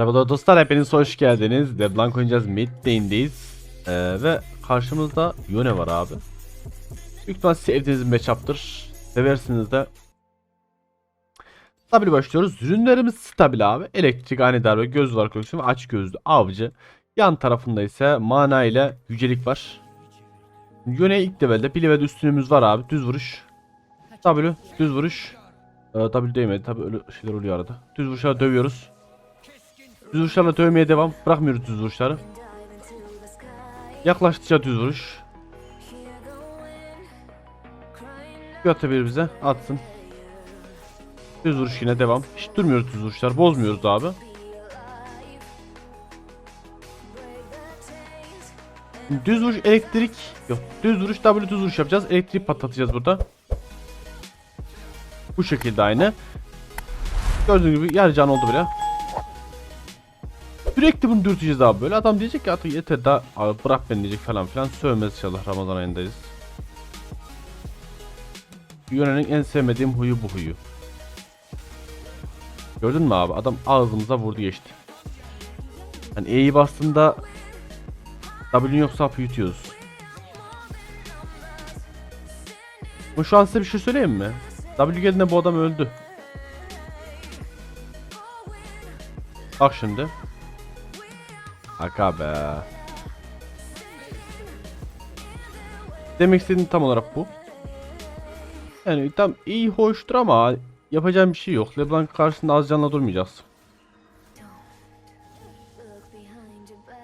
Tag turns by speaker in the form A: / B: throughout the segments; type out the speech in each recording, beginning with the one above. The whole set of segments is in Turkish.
A: Merhaba dostlar hepiniz hoş geldiniz. LeBlanc oynayacağız mid lane'deyiz. Ee, ve karşımızda Yone var abi. Büyük ihtimal sevdiğiniz bir matchup'tır. Seversiniz de. Stabil başlıyoruz. Ürünlerimiz stabil abi. Elektrik, ani darbe, göz var koleksiyonu aç gözlü avcı. Yan tarafında ise mana ile yücelik var. Yone ilk levelde bir level üstünümüz var abi. Düz vuruş. W düz vuruş. Ee, W değmedi tabi öyle şeyler oluyor arada. Düz vuruşlarla dövüyoruz. Düz vuruşlarla dövmeye devam. Bırakmıyoruz düz vuruşları. Yaklaştıkça düz vuruş. Atabilir bize. Atsın. Düz vuruş yine devam. Hiç durmuyoruz düz vuruşlar. Bozmuyoruz abi. Düz vuruş elektrik yok. Düz vuruş W düz vuruş yapacağız. Elektrik patlatacağız burada. Bu şekilde aynı. Gördüğünüz gibi yarı can oldu bile. Sürekli bunu dürteceğiz abi böyle. Adam diyecek ki artık yeter daha abi bırak beni diyecek falan filan. Sövmez inşallah Ramazan ayındayız. Yönenin en sevmediğim huyu bu huyu. Gördün mü abi? Adam ağzımıza vurdu geçti. Hani E'yi bastığında W'nin yoksa hapı yutuyoruz. Bu şu an size bir şey söyleyeyim mi? W geldiğinde bu adam öldü. Bak şimdi. Be. Demek istediğim tam olarak bu. Yani tam iyi hoştur ama yapacağım bir şey yok. LeBlanc karşısında az canla durmayacağız.
B: Look behind your back.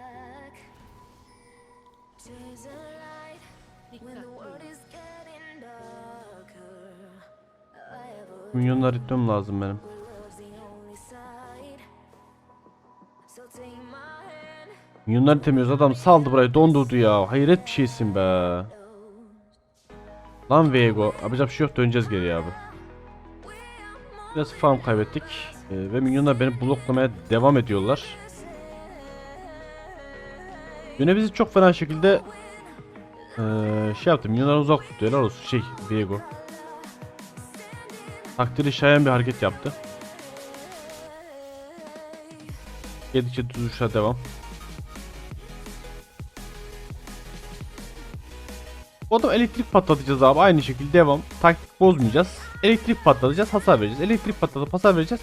B: Hand.
A: Minyonlar itemiyoruz adam saldı burayı dondurdu ya. Hayret bir şeysin be. Lan Vego. Yapacak bir şey yok döneceğiz geriye abi. Biraz farm kaybettik. Ee, ve minyonlar beni bloklamaya devam ediyorlar. Yine bizi çok fena şekilde ee, şey yaptı. Minyonları uzak tutuyor. Helal olsun. Şey Viego. Takdiri şayan bir hareket yaptı. Yedikçe duruşa devam. O da elektrik patlatacağız abi aynı şekilde devam. Taktik bozmayacağız. Elektrik patlatacağız hasar vereceğiz. Elektrik patlatıp hasar vereceğiz.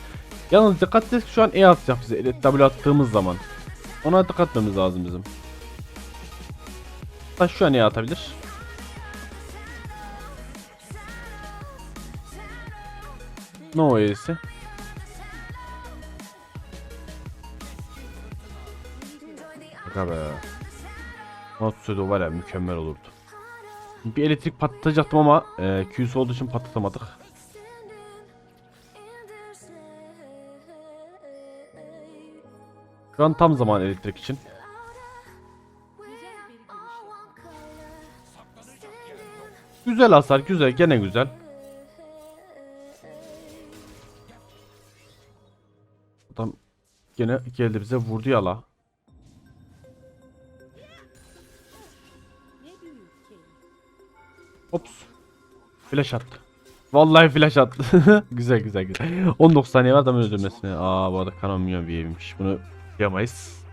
A: Yalnız dikkat ki şu an E atacak bize ele- W attığımız zaman. Ona dikkat etmemiz lazım bizim. Hatta şu an E atabilir. No E'si. Aga be. Not var ya mükemmel olurdu. Bir elektrik patlatacaktım ama e, Q'su olduğu için patlatamadık. Şu an tam zaman elektrik için. Güzel hasar güzel gene güzel. Adam gene geldi bize vurdu ya Flash attı. Vallahi flash attı. güzel güzel güzel. 19 saniye var adamın öldürmesine. Aa bu arada kanon milyon bir evmiş. Bunu yapamayız.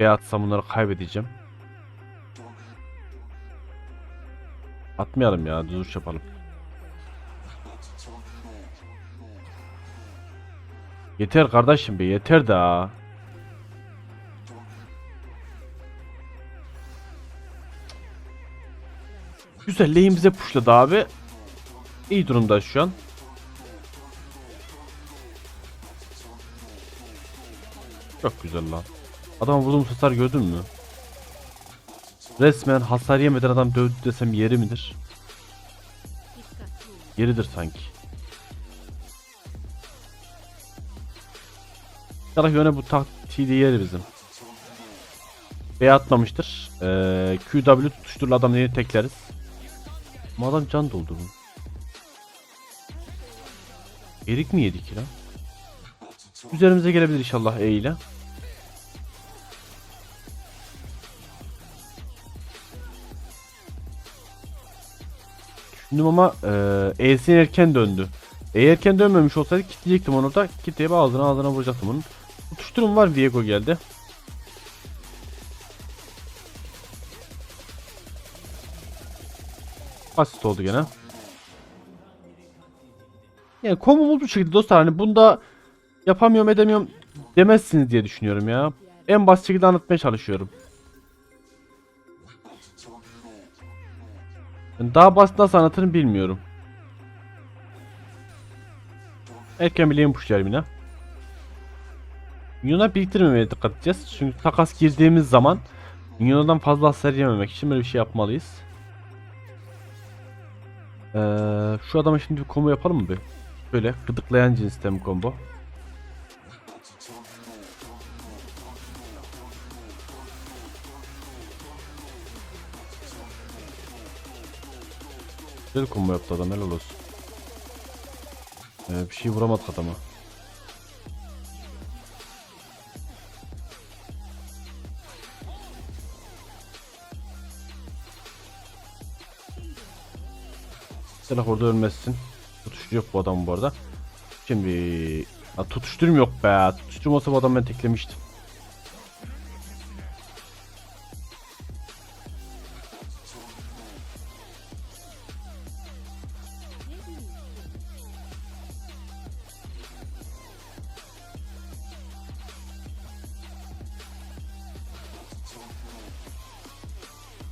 A: B atsam bunları kaybedeceğim. Atmayalım ya. Düz uç yapalım. Yeter kardeşim be yeter daha. Güzel lane bize pushladı abi. İyi durumda şu an. Çok güzel lan. Adam vurduğum hasar gördün mü? Resmen hasar yemeden adam dövdü desem yeri midir? Yeridir sanki. İnşallah yöne bu taktiği de yeri bizim. B atmamıştır. Ee, QW tutuşturulu adam yine tekleriz. Ama adam can doldurdu. Erik mi yedik lan? Üzerimize gelebilir inşallah E ile. Düşündüm ama e, E'si erken döndü. E erken dönmemiş olsaydı kitleyecektim onu da. Kitleyip ağzına ağzına vuracaktım onun. Tutuşturum var Viego geldi. Basit oldu gene. Yani komumuz bu şekilde dostlar hani bunda yapamıyorum edemiyorum demezsiniz diye düşünüyorum ya. En basit şekilde anlatmaya çalışıyorum. Yani daha basit nasıl anlatırım bilmiyorum. Erken bileğim puşlar yine. Minyonlar biriktirmemeye dikkat edeceğiz. Çünkü takas girdiğimiz zaman Minyonlardan fazla hasar yememek için böyle bir şey yapmalıyız. Ee, şu adama şimdi bir combo yapalım mı bir? Böyle gıdıklayan cinsten combo. Güzel combo yaptı adam helal olsun. Ee, bir şey vuramadık adama. Silah orada ölmezsin. Yok bu adam bu arada. Şimdi ha, tutuşturum yok be. Tutuşturum olsa bu adam ben teklemiştim.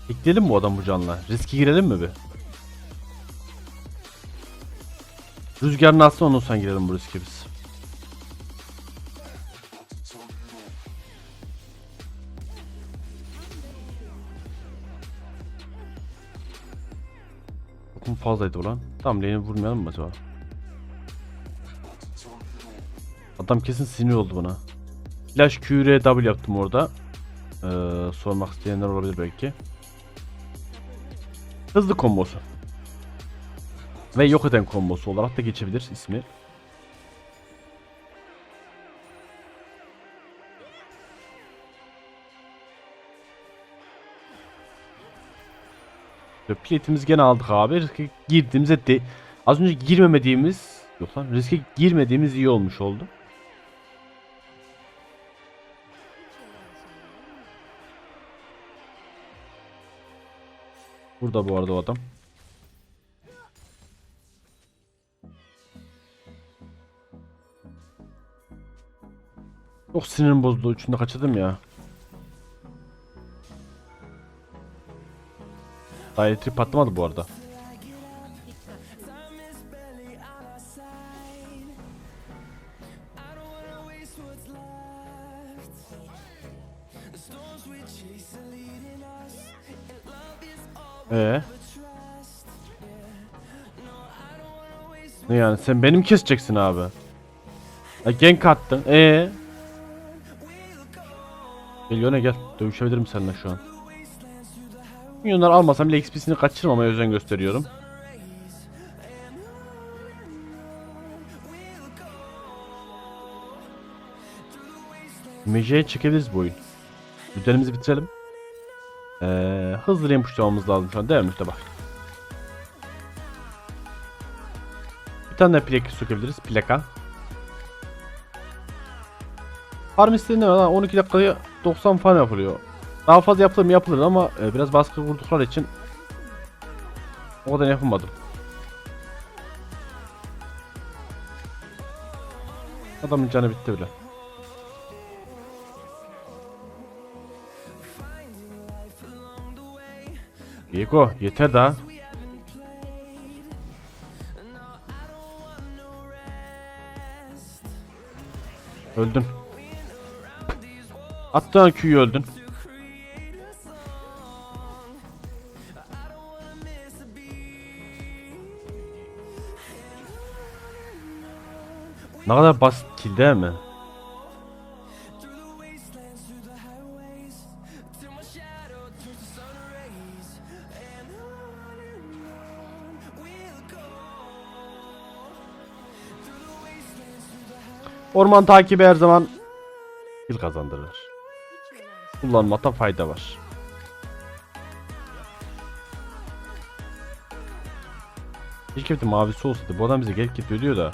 A: Bekleyelim bu adam bu canla? Riske girelim mi bir? Rüzgar nasıl ondan sonra girelim bu riske biz. Okum fazlaydı ulan. Tamam lane'i vurmayalım mı acaba? Adam kesin sinir oldu buna. Flash QRW yaptım orada. Ee, sormak isteyenler olabilir belki. Hızlı kombosu. Ve yok eden kombosu olarak da geçebilir ismi. Ve Plate'imizi gene aldık abi. Riske girdiğimizde de az önce girmemediğimiz yok lan riske girmediğimiz iyi olmuş oldu. Burada bu arada o adam. Çok sinirim bozuldu. Üçünde kaçırdım ya. Daha elektrik patlamadı bu arada. Ee? Ne yani sen benim keseceksin abi. Ya gank attın. Ee? Gel ne gel. Dövüşebilirim seninle şu an. Milyonlar almasam bile XP'sini kaçırmamaya özen gösteriyorum. Meje'ye çekebiliriz bu oyun. Düzenimizi bitirelim. Ee, hızlı lane pushlamamız lazım şu an değil mi işte bak. Bir tane de plaka sökebiliriz. Plaka. Farm istediğinde ne var lan? 12 dakikaya 90 falan yapılıyor. Daha fazla yapılır mı yapılır ama e, biraz baskı vurdukları için o kadar yapamadım. Adamın canı bitti bile. Diego yeter daha. Öldün. Attığın Q'yu öldün. Ne kadar basit kill değil mi? Orman takibi her zaman kill kazandırır kullanmakta fayda var. Keşke bir mavisi olsaydı. Bu adam bize gelip gidiyor diyor da.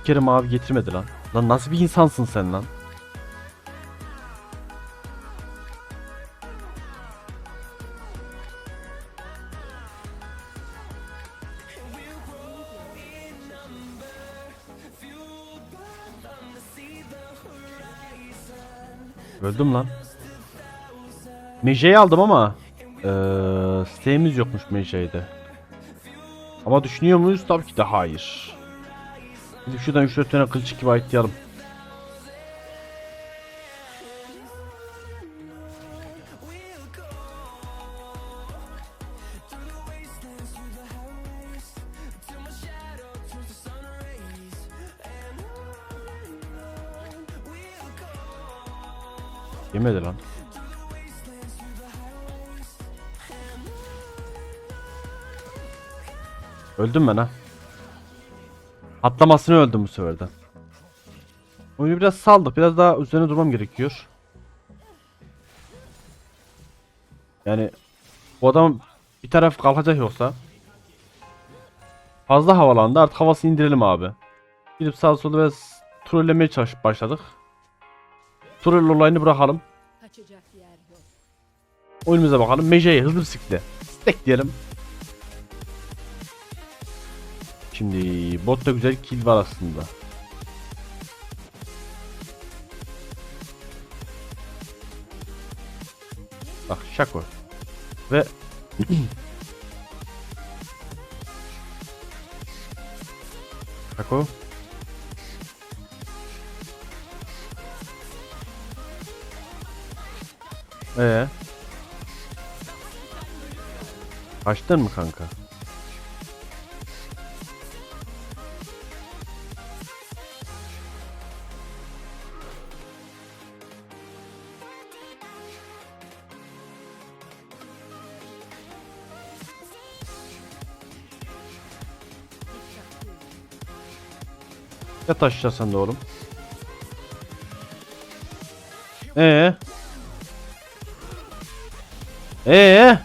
A: Bir kere mavi getirmedi lan. Lan nasıl bir insansın sen lan? Öldüm lan. Meje'yi aldım ama eee siteğimiz yokmuş Meje'de. Ama düşünüyor muyuz? Tabii ki de hayır. Gidip şuradan 3-4 tane kılıç gibi ayıtlayalım. Yemedi lan. Öldüm ben ha. Atlamasını öldüm bu sefer de. Oyunu biraz saldık. Biraz daha üzerine durmam gerekiyor. Yani bu adam bir taraf kalkacak yoksa. Fazla havalandı. Artık havasını indirelim abi. Gidip sağa sola biraz trollemeye çalışıp başladık. Troll olayını bırakalım. Oyunumuza bakalım. Mece'ye hızlı bisikletle. Stack diyelim. Şimdi botta güzel kill var aslında. Bak Şako. Ve Şako. Ee. Açtın mı kanka? Yat aşağı sen oğlum. Ee? Ee?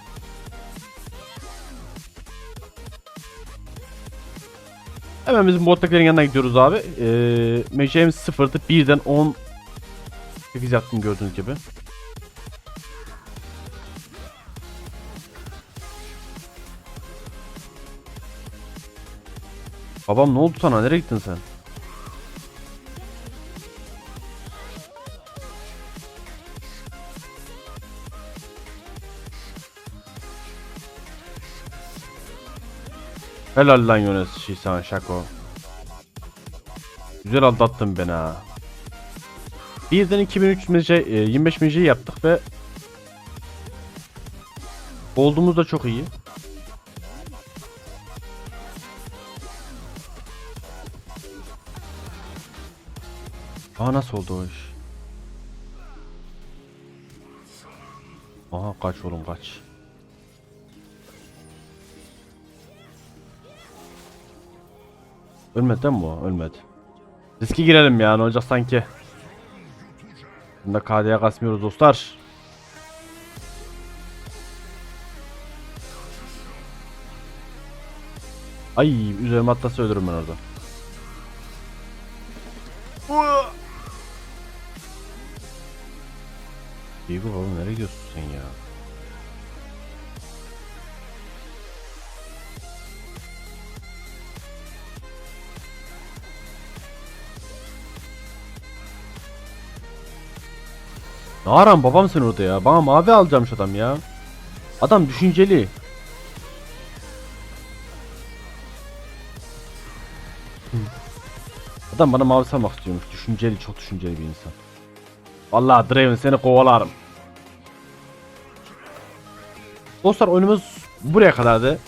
A: Hemen bizim bottakilerin yanına gidiyoruz abi. Ee, Meceğimiz sıfırdı. Birden 10 8 yaptım gördüğünüz gibi. Babam ne oldu sana? Nereye gittin sen? Helal lan Yunus şey sana şako. Güzel aldattın beni ha. Birden 2003 mece, e, 25 mece yaptık ve Olduğumuz da çok iyi. Aa nasıl oldu o iş? Aha kaç oğlum kaç. Ölmedi değil mi bu? Ölmedi. Riske girelim ya ne olacak sanki. Bunda KD'ye kasmıyoruz dostlar. Ay üzerime atlasa ölürüm ben orada. Diego oğlum nereye gidiyorsun sen ya? Ne aram babam sen orada ya? Bana mavi alacağım şu adam ya. Adam düşünceli. Adam bana mavi salmak istiyormuş. Düşünceli, çok düşünceli bir insan. Vallahi Draven seni kovalarım. Dostlar oyunumuz buraya kadardı.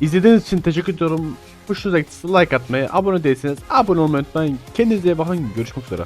A: İzlediğiniz için teşekkür ediyorum. Hoşunuza like atmayı, abone değilseniz abone olmayı unutmayın. Kendinize iyi bakın. Görüşmek üzere.